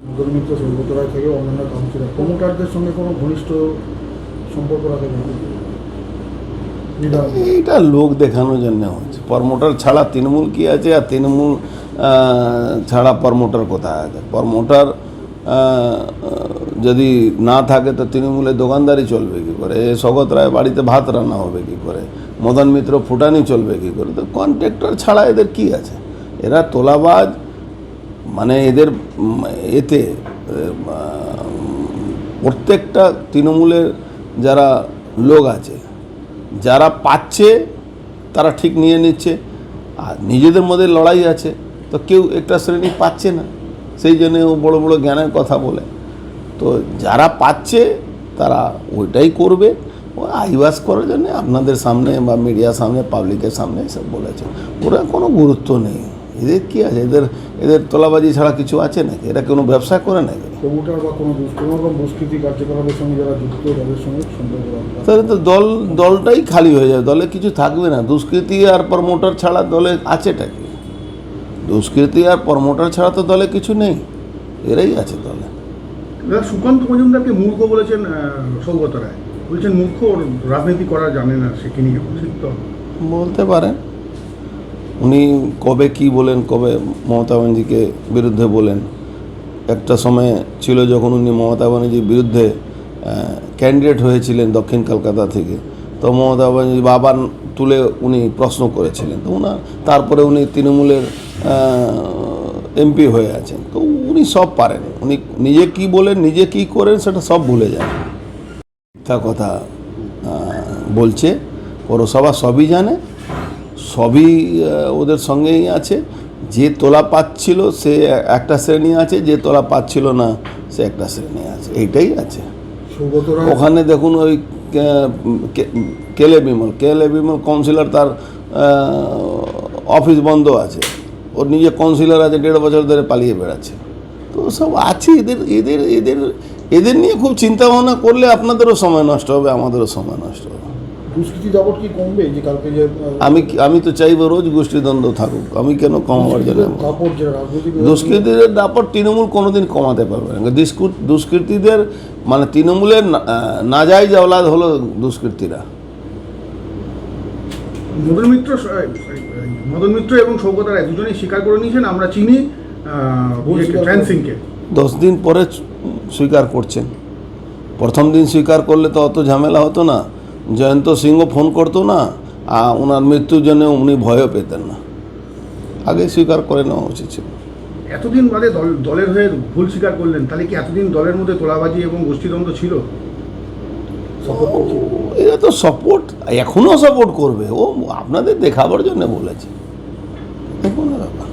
সৌগত রায় থেকে অন্যান্য প্রমোটারদের সঙ্গে কোনো ঘনিষ্ঠ সম্পর্ক রাখে নিদান লোক দেখানোর জন্য হচ্ছে। প্রমোটার ছাড়া তৃণমূল কি আছে আর তৃণমূল ছাড়া প্রমোটার কোথায় আছে? প্রমোটার যদি না থাকে তো তৃণমূলের দোকানদারি চলবে কি করে? এ স্বগত রায় বাড়িতে ভাত রান্না হবে কি করে? মদন মিত্র ফুটানি চলবে কি করে? তো কন্ট্রাক্টর ছাড়া এদের কি আছে? এরা তোলাবাজ মানে এদের এতে প্রত্যেকটা তৃণমূলের যারা লোক আছে, যারা পাচ্ছে, তারা ঠিক নিয়ে নিচ্ছে, আর নিজেদের মধ্যে লড়াই আছে, তো কেউ একটা শ্রেণি পাচ্ছে না। সেই জন্য ও বড় বড় জ্ঞানের কথা বলে। তো যারা পাচ্ছে, তারা ওইটাই করবে। ও আইবাস করার জন্য আপনাদের সামনে বা মিডিয়ার সামনে, পাবলিকের সামনে এসব বলেছে। ওরা কোনো গুরুত্ব নেই। এদের কি আছে? এদের এদের তোলাবাজি ছাড়া কিছু আছে নাকি? এরা কোনো ব্যবসা করে নাকি? প্রমোটার বা কোনো কোনো রকম দুষ্কৃতি কার্যকলাপের সঙ্গে যারা যুক্ত তাদের সঙ্গে সম্পর্ক তাহলে তো দল দলটাই খালি হয়ে যাবে দলে কিছু থাকবে না। দুষ্কৃতি আর প্রমোটার ছাড়া দলে আছেটা কি? দুষ্কৃতি আর প্রমোটার ছাড়া তো দলে কিছু নেই। এরাই আছে দলে। সুকান্ত মজুমদারকে মূর্খ বলেছেন সৌগত রায়। বলছেন মূর্খ রাজনীতি করা জানে না সে কি নিয়ে ঠিক তো বলতে পারেন উনি কবে কি বলেন, কবে মমতা ব্যানার্জিকে বিরুদ্ধে বলেন? একটা সময় ছিল যখন উনি মমতা ব্যানার্জির বিরুদ্ধে ক্যান্ডিডেট হয়েছিলেন দক্ষিণ কলকাতা থেকে। তো মমতা ব্যানার্জি বাবার তুলে উনি প্রশ্ন করেছিলেন। তো ওনার তারপরে উনি তৃণমূলের এমপি হয়ে আছেন। তো উনি সব পারেন। উনি নিজে কি বলেন, নিজে কি করেন সেটা সব ভুলে যান। মিথ্যা কথা বলছে। পৌরসভা সবই জানে। সবই ওদের সঙ্গেই আছে। যে তোলা পাচ্ছিল সে একটা শ্রেণি আছে যে তোলা পাচ্ছিল না সে একটা শ্রেণি আছে। এইটাই আছে। ওখানে দেখুন ওই কেলে বিমল। কেলে বিমল কাউন্সিলর তার অফিস বন্ধ আছে। ওর নিজে কাউন্সিলর আছে দেড় বছর ধরে পালিয়ে বেড়াচ্ছে। তো সব আছে এদের এদের এদের এদের নিয়ে খুব চিন্তা ভাবনা করলে আপনাদেরও সময় নষ্ট হবে আমাদেরও সময় নষ্ট হবে। দুষ্কৃতি দাপট কি কমবে? যে কালকে যে আমি আমি তো চাইব রোজ গোষ্ঠীদ্বন্দ্ব থাকুক। আমি কেন কমাবার জন্য? দুষ্কৃতীদের দাপট তৃণমূল কোনোদিন কমাতে পারবে না। দুষ্কৃ- দুষ্কৃতীদের মানে তৃণমূলের না- নাজাইজ আওলাদ হলো দুষ্কৃতীরা। মদন মিত্র মদন মিত্র এবং সৌগত রায় দুজনেই স্বীকার করে নিয়েছেন আমরা চিনি। সিংকে। দশ দিন পরে স্বীকার করছেন। প্রথম দিন স্বীকার করলে তো অত ঝামেলা হতো না। জয়ন্ত সিংহ ফোন করতো না আর ওনার মৃত্যুর জন্য উনি ভয়ও পেতেন না আগে স্বীকার করে নেওয়া উচিত ছিল এতদিন বাদে দল দলের হয়ে ভুল স্বীকার করলেন তাহলে কি এতদিন দলের মধ্যে তোলাবাজি এবং গোষ্ঠীদ্বন্দ্ব ছিল? এরা তো সাপোর্ট এখনও সাপোর্ট করবে। ও আপনাদের দেখাবার জন্য বলেছে। দেখুন না ব্যাপার